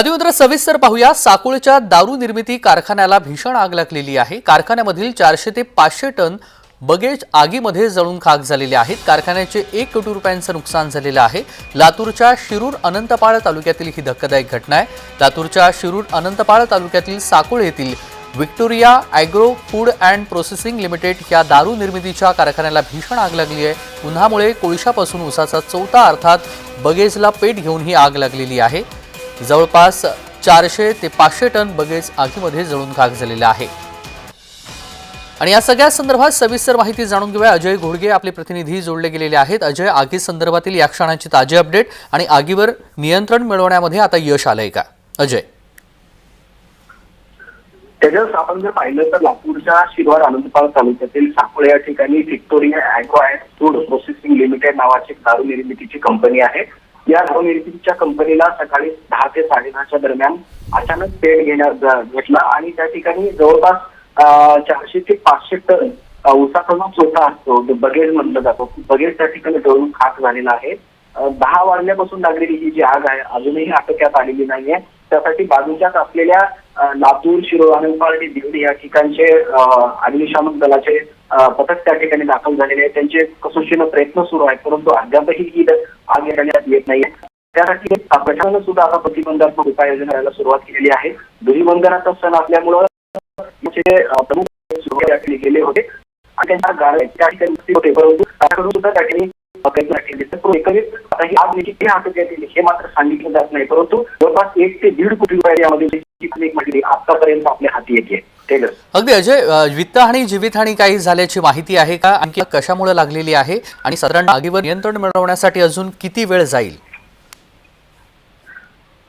बातमीपत्र सविस्तर पाहूया. साकुळच्या दारू निर्मिती कारखान्याला भीषण आग लागलेली आहे. कारखान्यामधील चारशे ते पाचशे टन बगेज आगीमध्ये जळून खाक झालेले आहेत. कारखान्याचे एक कोटी रुपयांचं नुकसान झालेलं आहे. लातूरच्या शिरूर अनंतपाळ तालुक्यातील ही धक्कादायक घटना आहे. लातूरच्या शिरूर अनंतपाळ तालुक्यातील साकुळ येथील Victoria agro food and processing limited या दारू निर्मितीच्या कारखान्याला भीषण आग लागली आहे. उन्हामुळे कोळशापासून उसाचा चौथा अर्थात बगेजला पेट घेऊन ही आग लागलेली आहे. जवळपास चारशे ते पाचशे टन बगेज आगीमध्ये जळून खाक झालेला आहे. आणि या सगळ्या संदर्भात सविस्तर माहिती जाणून घेऊया. अजय घोडगे आपले प्रतिनिधी जोडले गेलेले आहेत. अजय आगी संदर्भातील या क्षणाची ताजी अपडेट आणि आगीवर नियंत्रण मिळवण्यामध्ये आता यश आलंय का? अजय. त्याच्यात आपण जर पाहिलं तर लातूरच्या शिरवाड आनंदपाल तालुक्यातील साकोळे या ठिकाणी Victoria agro and food processing limited नावाची दारू निर्मितीची कंपनी आहे. या दारू कंपनीला सकाळी दहा ते साडेदहाच्या दरम्यान अचानक पेट घेण्यात घेतला आणि त्या ठिकाणी जवळपास चारशे ते पाचशे टन उसाचा जो चोथा असतो. जो बगेज म्हटलं जातो. बगेज त्या ठिकाणी जळून खाक झालेला आहे. दहा वाजल्यापासून लागलेली ही जी आग आहे अजूनही आटोक्यात आलेली नाहीये. त्यासाठी बाजूच्याच असलेल्या लातूर शिरोळ आणि उपाळी दिवडी या ठिकाणचे अग्निशामक दलाचे पथक त्या ठिकाणी दाखल झालेले आहे त्यांचे कसोशीनं प्रयत्न सुरू आहेत परंतु अद्यापही ही भाग घेण्यात येत नाहीये. त्यासाठी प्रशासनानं सुद्धा आता प्रतिबंधात्मक उपाययोजना करायला सुरुवात केलेली आहे. धुलीबंधनाचा सण असल्यामुळं प्रमुख गेले होते. आणि त्यांच्या गाड्या होते. परंतु त्याकडून सुद्धा त्या ठिकाणी प्रयत्न केले तर एकंदरीत आता ही आग किती आटोक्यात येईल हे मात्र सांगितलं जात नाही. परंतु जवळपास एक ते दीड कोटी रुपये यामध्ये एक माहिती आतापर्यंत आपल्या हाती येते. अगदी अजय अ, वित्तहानी जीवितहानी काही झाल्याची माहिती आहे का? आणखी कशामुळे लागलेली आहे? आणि साधारण आगीवर नियंत्रण मिळवण्यासाठी अजून किती वेळ जाईल?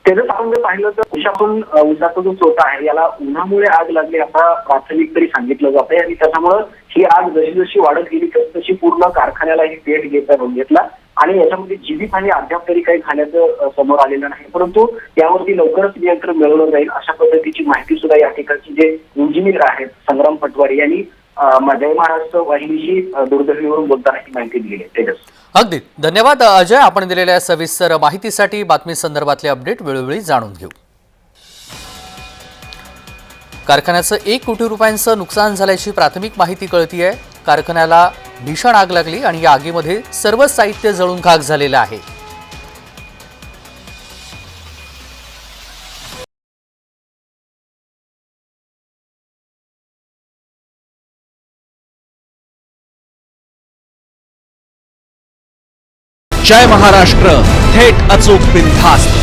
त्याचं आपण जर पाहिलं तर उशातून उसाचा जो चोथा आहे याला उन्हामुळे आग लागली असा प्राथमिक तरी सांगितलं जात आहे आणि त्याच्यामुळं ही आग जशी जशी वाढत गेली तशी तशी पूर्ण कारखान्याला ही पेट घेता घेतला. आणि याच्यामध्ये जीवितहानी अद्याप तरी काही झाल्याचं समोर आलेलं नाही. परंतु यावरती लवकरच नियंत्रण मिळवलं जाईल अशा पद्धतीची माहिती सुद्धा या ठिकाणचे जे इंजिनियर आहेत संग्राम पटवारी यांनी जय महाराष्ट्र वाहिनीशी दूरदर्शनीवरून बोलताना ही माहिती दिली आहे. तेजस. अगदी. धन्यवाद अजय. आपण दिलेल्या सविस्तर माहितीसाठी बातमी संदर्भातले अपडेट वेळोवेळी जाणून घेऊ. कारखान्याचं एक कोटी रुपयांचं नुकसान झाल्याची प्राथमिक माहिती कळतीये. कारखान्याला भीषण आग लागली आणि या आगीमध्ये सर्व साहित्य जळून खाक झालेलं आहे. जय महाराष्ट्र थेट अचूक बिनधास्त.